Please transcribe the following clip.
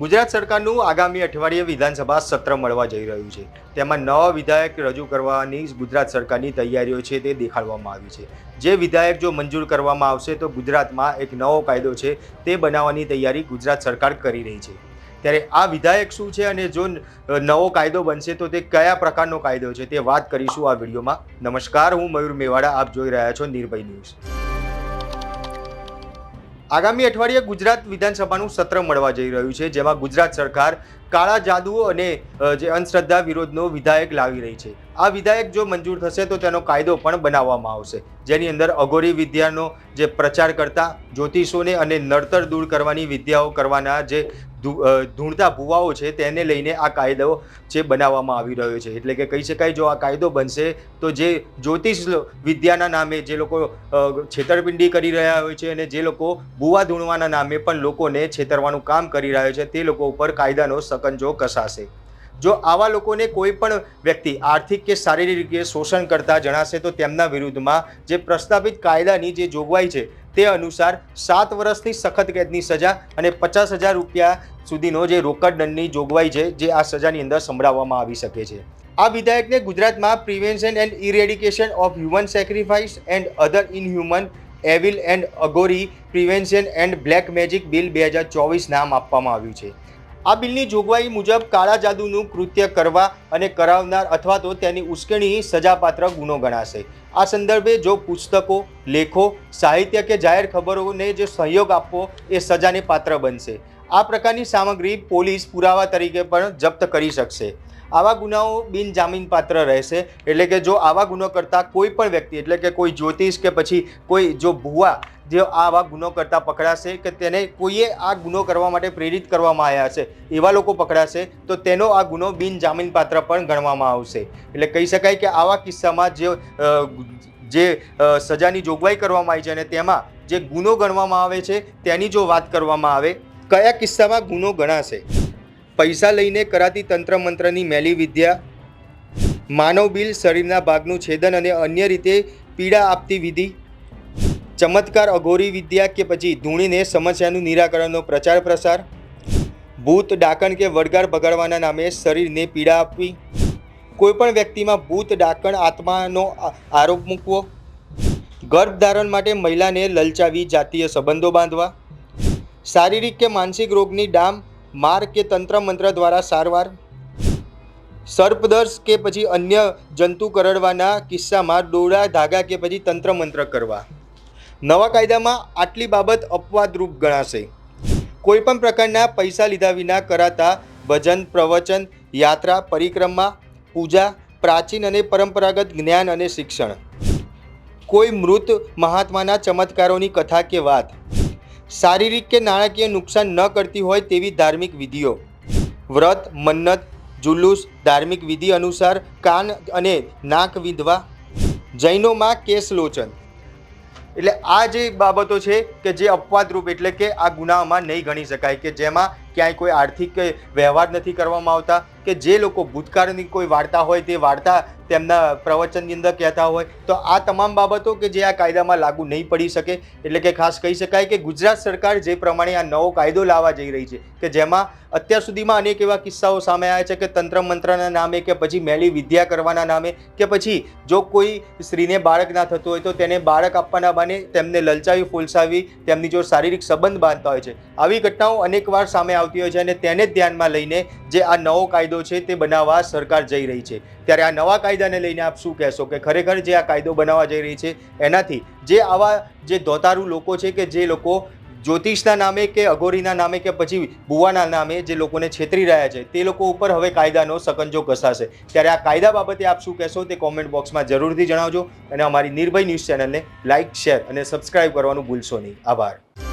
ગુજરાત સરકારનું આગામી અઠવાડિયે વિધાનસભા સત્ર મળવા જઈ રહ્યું છે. તેમાં નવા વિધાયક રજૂ કરવાની ગુજરાત સરકારની તૈયારીઓ છે તે દેખાડવામાં આવી છે. જે વિધાયક જો મંજૂર કરવામાં આવશે તો ગુજરાતમાં એક નવો કાયદો છે તે બનાવવાની તૈયારી ગુજરાત સરકાર કરી રહી છે. ત્યારે આ વિધાયક શું છે અને જો નવો કાયદો બનશે તો તે કયા પ્રકારનો કાયદો છે તે વાત કરીશું આ વિડીયોમાં. નમસ્કાર, હું મયુર મેવાડા, આપ જોઈ રહ્યા છો નિર્ભય ન્યૂઝ. આગામી અઠવાડિયે ગુજરાત વિધાનસભાનું સત્ર મળવા જઈ રહ્યું છે જેમાં ગુજરાત સરકાર કાળા જાદુ અને જે અંધશ્રદ્ધા વિરોધનો વિધાયક લાવી રહી છે. આ વિધાયક જો મંજૂર થશે તો તેનો કાયદો પણ બનાવવામાં આવશે. જેની અંદર અઘોરી વિદ્યાનો જે પ્રચાર કરતા જ્યોતિષોને અને નડતર દૂર કરવાની વિદ્યાઓ કરવાના જે ધૂણતા ભુવાઓ છે તેને લઈને આ કાયદો જે બનાવવામાં આવી રહ્યો છે. એટલે કે કહી શકાય જો આ કાયદો બનશે તો જે જ્યોતિષ વિદ્યાના નામે જે લોકો છેતરપિંડી કરી રહ્યા હોય છે અને જે લોકો ભુવા ધૂણવાના નામે પણ લોકોને છેતરવાનું કામ કરી રહ્યા છે તે લોકો ઉપર કાયદાનો સકંજો કસાશે. જો આવા લોકોને કોઈ પણ વ્યક્તિ આર્થિક કે શારીરિક રીતે શોષણ કરતા જણાશે, તો તેમના વિરુદ્ધમાં જે પ્રસ્તાવિત કાયદાની જે જોગવાઈ છે, તે અનુસાર સાત વર્ષથી સખત કેદની સજા અને પચાસ હજાર રૂપિયા સુધીનો જે રોકડ દંડની જોગવાઈ છે, જે આ સજાની અંદર સંભળાવવામાં આવી શકે છે. આ વિધાયકને ગુજરાતમાં prevention and eradication of human sacrifice and other inhuman evil and Aghori prevention and black magic bill બે હજાર ચોવીસ નામ આપવામાં આવ્યું છે. આ બિલની જોગવાઈ મુજબ કાળા જાદુનું કૃત્ય કરવા અને કરાવનાર અથવા તો તેની ઉશ્કેરણી સજાપાત્ર ગુનો ગણાશે. આ સંદર્ભે જો પુસ્તકો, લેખો, સાહિત્ય કે જાહેર ખબરોને જે સહયોગ આપવો એ સજાને પાત્ર બનશે. આ પ્રકારની સામગ્રી પોલીસ પુરાવા તરીકે પણ જપ્ત કરી શકશે. આવા ગુનાઓ બિનજામીનપાત્ર રહેશે. એટલે કે જો આવા ગુનો કરતા કોઈ પણ વ્યક્તિ, એટલે કે કોઈ જ્યોતિષ કે પછી કોઈ જો ભુવા, જે આવા ગુનો કરતા પકડાશે કે તેને કોઈએ આ ગુનો કરવા માટે પ્રેરિત કરવામાં આવ્યા છે, એવા લોકો પકડાશે, તો તેનો આ ગુનો બિનજામીનપાત્ર પણ ગણવામાં આવશે. એટલે કહી શકાય કે આવા કિસ્સામાં જે જે સજાની જોગવાઈ કરવામાં આવી છે અને તેમાં જે ગુનો ગણવામાં આવે છે, તેની જો વાત કરવામાં આવે, કયા કિસ્સામાં ગુનો ગણાશે? પૈસા લઈને કરાતી તંત્ર મંત્રની મેલી વિદ્યા. માનવ બિલ શરીરના ભાગનું છેદન અને અન્ય રીતે પીડા આપતી વિધિ. ચમત્કાર અઘોરી વિદ્યા કે પછી ધૂણીને સમસ્યાનું નિરાકરણનો પ્રચાર પ્રસાર. ભૂત, ડાકણ કે વડગાર બગાડવાના નામે શરીરને પીડા આપવી. કોઈપણ વ્યક્તિમાં ભૂત, ડાકણ આત્માનો આરોપ મૂકવો. ગર્ભધારણ માટે મહિલાને લલચાવી જાતીય સંબંધો બાંધવા. શારીરિક કે માનસિક રોગની ડામ માર કે તંત્ર મંત્ર દ્વારા સારવાર, સર્પદર્શ કે પછી અન્ય જંતુ કરડવાના કિસ્સામાં દોરડા ધાગા કે પછી તંત્ર મંત્ર કરવા. નવા કાયદામાં આટલી બાબત અપવાદરૂપ ગણાશે. કોઈપણ પ્રકારના પૈસા લીધા વિના કરાતા ભજન, પ્રવચન, યાત્રા, પરિક્રમા, પૂજા, પ્રાચીન અને પરંપરાગત જ્ઞાન અને શિક્ષણ. કોઈ મૃત મહાત્માના ચમત્કારોની કથા કે વાત શારીરિક કે નાણાકીય નુકસાન ન કરતી હોય તેવી ધાર્મિક વિધિઓ. વ્રત, મન્નત, જુલુસ, ધાર્મિક વિધિ અનુસાર કાન અને નાક વિંધવા. જૈનોમાં કેસલોચન એટલે આ જે બાબતો છે કે જે અપવાદરૂપ એટલે કે આ ગુનામાં નહીં ગણી શકાય કે જેમાં ક્યાંય કોઈ આર્થિક વ્યવહાર નથી કરવામાં આવતા કે જે લોકો ભૂતકાળની કોઈ વાર્તા હોય તે વાર્તા તેમના પ્રવચનની અંદર કહેતા હોય, તો આ તમામ બાબતો કે જે આ કાયદામાં લાગુ નહીં પડી શકે, એટલે કે ખાસ કહી શકાય કે ગુજરાત સરકાર જે પ્રમાણે આ નવો કાયદો લાવવા જઈ રહી છે, કે જેમાં અત્યાર સુધીમાં અનેક એવા કિસ્સાઓ સામે આવ્યા છે કે તંત્ર મંત્રના નામે કે પછી મેલી વિદ્યા કરવાના નામે કે પછી જો કોઈ સ્ત્રીને બાળક ના થતું હોય તો તેને બાળક આપવાના બાને તેમને લલચાવી ફૂલસાવી તેમની જો શારીરિક સંબંધ બાંધતા હોય છે. આવી ઘટનાઓ અનેકવાર સામે આવતી હોય છે અને તેને જ ધ્યાનમાં લઈને જે આ નવો કાયદો છે તે બનાવવા સરકાર જઈ રહી છે. ત્યારે આ નવા કાયદાને લઈને આપ શું કહેશો કે ખરેખર જે આ કાયદો બનાવવા જઈ રહી છે, એનાથી જે આવા જે ધોતારું લોકો છે કે જે લોકો જ્યોતિષના નામે કે અઘોરીના નામે કે પછી ભુવાના નામે જે લોકોને છેતરી રહ્યા છે, તે લોકો ઉપર હવે કાયદાનો સકંજો કસાશે ત્યારે આ કાયદા બાબતે આપ શું કહેશો તે કોમેન્ટ બોક્સમાં જરૂરથી જણાવજો અને અમારી નિર્ભય ન્યૂઝ ચેનલને લાઇક શેર અને સબસ્ક્રાઇબ કરવાનું ભૂલશો નહીં. આભાર.